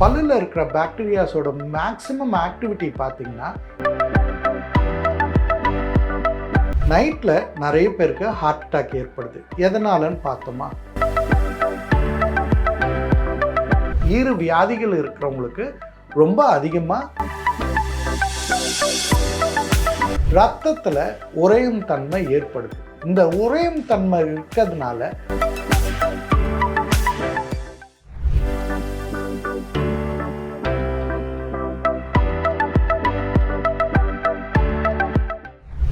பல்லில் இருக்கிற பாக்டீரியாஸோட maximum activity பார்த்தீங்கன்னா நைட்டில் நிறைய பேருக்கு ஹார்ட் அட்டாக் ஏற்படுது. எதனாலன்னு பார்த்தோமா? ஈறு வியாதிகள் இருக்கிறவங்களுக்கு ரொம்ப அதிகமாக ரத்தத்தில் உறையும் தன்மை ஏற்படுது. இந்த உறையும் தன்மை இருக்கிறதுனால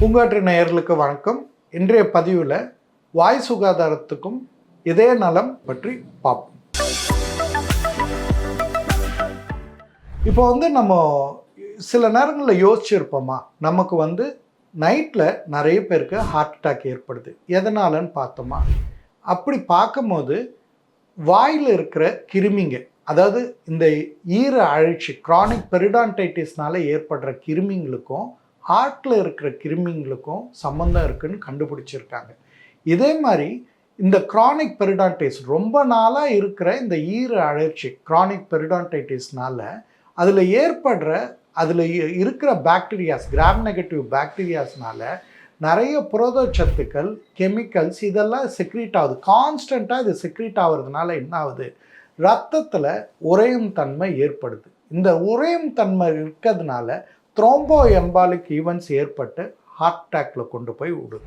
பூங்காற்று நேயர்களுக்கு வணக்கம். இன்றைய பதிவில் வாய் சுகாதாரத்துக்கும் இதய நலம் பற்றி பார்ப்போம். இப்போ வந்து நம்ம சில நேரங்களில் யோசிச்சிருப்போமா? நமக்கு வந்து நைட்டில் நிறைய பேருக்கு ஹார்ட் அட்டாக் ஏற்படுது. எதனாலன்னு பார்த்தோமா? அப்படி பார்க்கும்போது வாயில் இருக்கிற கிருமிங்க அதாவது இந்த ஈர அழற்சி க்ரானிக் பெரிடான்டைட்டிஸ்னால ஏற்படுற கிருமிங்களுக்கும் ஹார்ட்டில் இருக்கிற கிருமிங்களுக்கும் சம்மந்தம் இருக்குன்னு கண்டுபிடிச்சிருக்காங்க. இதே மாதிரி இந்த க்ரானிக் பெரிடான்டைஸ் ரொம்ப நாளாக இருக்கிற இந்த ஈர அழற்சி க்ரானிக் பெரிடான்டைட்டிஸ்னால அதில் ஏற்படுற அதில் இருக்கிற பாக்டீரியாஸ் கிராம் நெகட்டிவ் பாக்டீரியாஸ்னால நிறைய புரதச்சத்துக்கள் கெமிக்கல்ஸ் இதெல்லாம் செக்ரீட் ஆகுது. கான்ஸ்டண்ட்டாக இது செக்ரீட் ஆகுறதுனால என்ன ஆகுது? ரத்தத்தில் உறையும் தன்மை ஏற்படுது. இந்த உறையும் தன்மை இருக்கிறதுனால த்ரோம்போ எம்பாலிக் ஈவெண்ட்ஸ் ஏற்பட்டு ஹார்ட் அட்டாக்ல கொண்டு போய் விடும்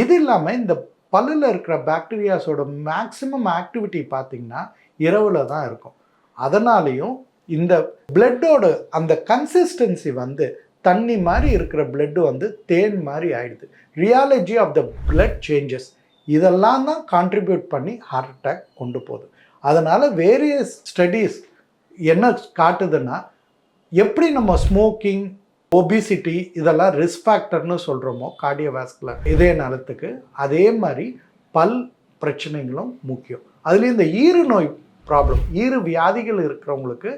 இது இல்லாமல் இந்த பல்லில் இருக்கிற பாக்டீரியாஸோட மேக்சிமம் ஆக்டிவிட்டி பார்த்தீங்கன்னா இரவில் தான் இருக்கும். அதனாலையும் இந்த பிளட்டோட அந்த கன்சிஸ்டன்சி வந்து தண்ணி மாதிரி இருக்கிற பிளட்டு வந்து தேன் மாதிரி ஆயிடுது. Rheology of the blood changes இதெல்லாம் தான் கான்ட்ரிபியூட் பண்ணி ஹார்ட் அட்டாக் கொண்டு போகுது. அதனால் வேரியஸ் ஸ்டடீஸ் என்ன காட்டுதுன்னா எப்படி நம்ம ஸ்மோக்கிங் ஒபிசிட்டி இதெல்லாம் ரிஸ்க் ஃபேக்டர்னு சொல்கிறோமோ கார்டியோவாஸ்குலர் இதய நலத்துக்கு அதே மாதிரி பல் பிரச்சனைகளும் முக்கியம். அதுலேயும் இந்த ஈறு நோய் ப்ராப்ளம் ஈறு வியாதிகள் இருக்கிறவங்களுக்கு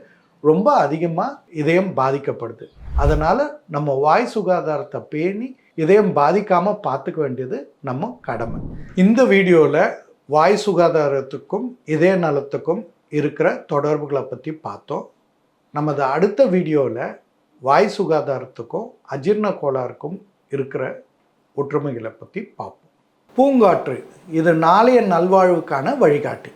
ரொம்ப அதிகமாக இதயம் பாதிக்கப்படுது. அதனால் நம்ம வாய் சுகாதாரத்தை பேணி இதயம் பாதிக்காமல் பார்த்துக்க வேண்டியது நம்ம கடமை. இந்த வீடியோவில் வாய் சுகாதாரத்துக்கும் இதய நலத்துக்கும் இருக்கிற தொடர்புகளை பற்றி பார்த்தோம். நமது அடுத்த வீடியோவில் வாய் சுகாதாரத்துக்கும் அஜீர்ண கோளாறுக்கும் இருக்கிற ஒற்றுமைகளை பற்றி பார்ப்போம். பூங்காற்று இது நாளைய நல்வாழ்வுக்கான வழிகாட்டி.